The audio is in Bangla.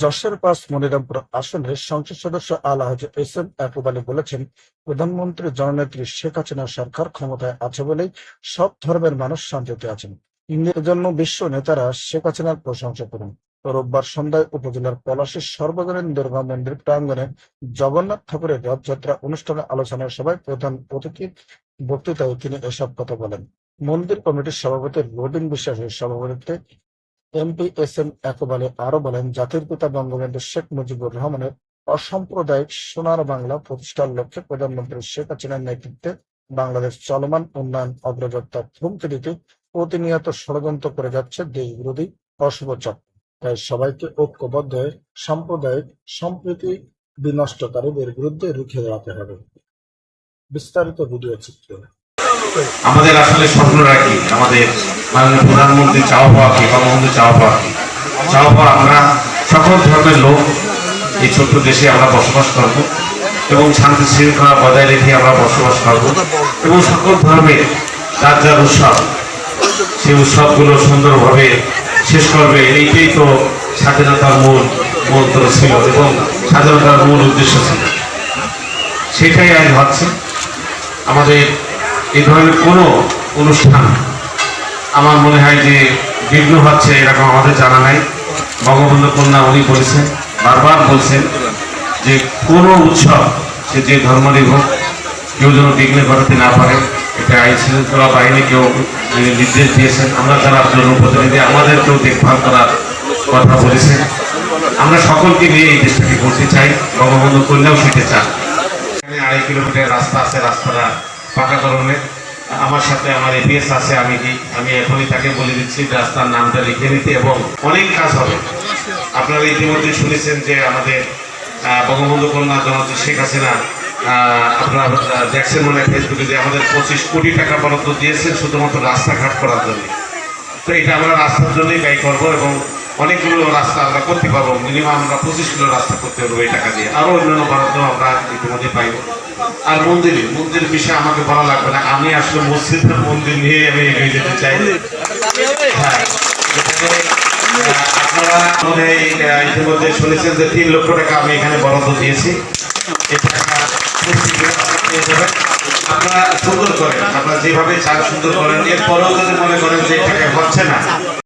যশোর পাঁচ মনিরামপুর আসনের সংসদ সদস্য আলহাজ এস এম ইয়াকুব আলী বলেছেন, প্রধানমন্ত্রী জননেত্রী শেখ হাসিনা সরকার ক্ষমতায় আছে বলেই সব ধর্মের মানুষ শান্তিতে আছেন। ইন্ডিয়ার জন্য বিশ্ব নেতারা শেখ হাসিনার প্রশংসা করুন। রোববার সন্ধ্যায় উপজেলার পলাশীর সর্বজনীন দুর্গা মন্দির প্রাঙ্গনে জগন্নাথ ঠাকুরের রথযাত্রা অনুষ্ঠানে আলোচনা সভায় প্রধান অতিথির বক্তৃতায় তিনি এসব কথা বলেন। মন্দির কমিটির সভাপতি রবিন বিশ্বাসের সভাপতিত্বে MP S M Yakub Ali আরও বলেন, জাতির পিতা বঙ্গবন্ধু শেখ মুজিবুর রহমানের অসাম্প্রদায়িক সোনার বাংলা প্রতিষ্ঠার লক্ষ্যে প্রধানমন্ত্রী শেখ হাসিনার নেতৃত্বে বাংলাদেশ চলমান উন্নয়ন অগ্রযাত্রা থমকে দিতে প্রতিনিয়ত ষড়যন্ত্র করে যাচ্ছে দেশ বিরোধী অশুভ চক্র। তাই সবাইকে ঐক্যবদ্ধ হয়ে সাম্প্রদায়িক সম্প্রীতি বিনষ্টকারীদের বিরুদ্ধে রুখে দাঁড়াতে হবে। বিস্তারিত ভিডিও চিত্র। আমাদের আসলে স্বপ্ন রাখি আমাদের মাননীয় প্রধানমন্ত্রী চাওয়া পাওয়া কি? বঙ্গবন্ধু চাওয়া পাওয়া কি? চাওয়া পাওয়া আমরা সকল ধর্মের লোক এই ছোট্ট দেশে আমরা বসবাস করব এবং শান্তি শৃঙ্খলা বজায় রেখে আমরা বসবাস করব এবং সকল ধর্মের যার যার উৎসব, সেই উৎসবগুলো সুন্দরভাবে শেষ করবে। এইটাই তো স্বাধীনতার মূল মন্ত্র ছিল এবং স্বাধীনতার মূল উদ্দেশ্য ছিল। সেটাই আজ হচ্ছে আমাদের এই ধরনের কোনো অনুষ্ঠান আমার মনে হয় যে বিঘ্ন হচ্ছে এরকম আমাদের জানা নাই। বঙ্গবন্ধু কন্যা উনি বলেছেন, বারবার বলছেন যে কোনো উৎসব সে যে ধর্মেরই হোক, কেউ যেন বিঘ্ন ঘটাতে না পারে, এটা আইন শৃঙ্খলা বাহিনী কেউ নির্দেশ দিয়েছেন, আমরা যারা জনপ্রতিনিধি আমাদেরকেও দেখভাল করার কথা বলেছেন। আমরা সকলকে নিয়ে এই দেশটাকে করতে চাই, বঙ্গবন্ধু কন্যাও সেটা চান এখানে আড়াই কিলোমিটার রাস্তা আছে রাস্তাটা পাকাকরণের আমার সাথে আমার এপিএস আছে, আমি কি আমি এখনই তাকে বলে দিচ্ছি, রাস্তার নামটা লিখে নিতে এবং অনেক কাজ হবে। আপনারা ইতিমধ্যে শুনেছেন যে আমাদের বঙ্গবন্ধু কন্যা জনতা শেখ হাসিনা আপনারা দেখছেন মনে ফেসবুকে যে আমাদের পঁচিশ কোটি টাকা বরাদ্দ দিয়েছেন শুধুমাত্র রাস্তাঘাট করার জন্য। তো এটা আমরা রাস্তার জন্যই ব্যয় করব এবং অনেকগুলো রাস্তা আমরা করতে পারব। মিনিমাম আমরা পঁচিশ কিলো রাস্তা করতে পারব এই টাকা দিয়ে। আরও অন্যান্য বরাদ্দ আমরা ইতিমধ্যে পাইব। আর মন্দির মন্দির বিষয়ে আমাকে বলা লাগবে না। আমি আসলে মসজিদের মন্দির নিয়ে আমি এগিয়ে যেতে চাই। হ্যাঁ, আপনারা মনে ইতিমধ্যে শুনেছেন যে তিন লক্ষ টাকা আমি এখানে বরাদ্দ দিয়েছি। আপনারা সুন্দর করেন আপনারা যেভাবে চান সুন্দর করেন। এরপরেও যদি মনে করেন যে এই টাকা হচ্ছে না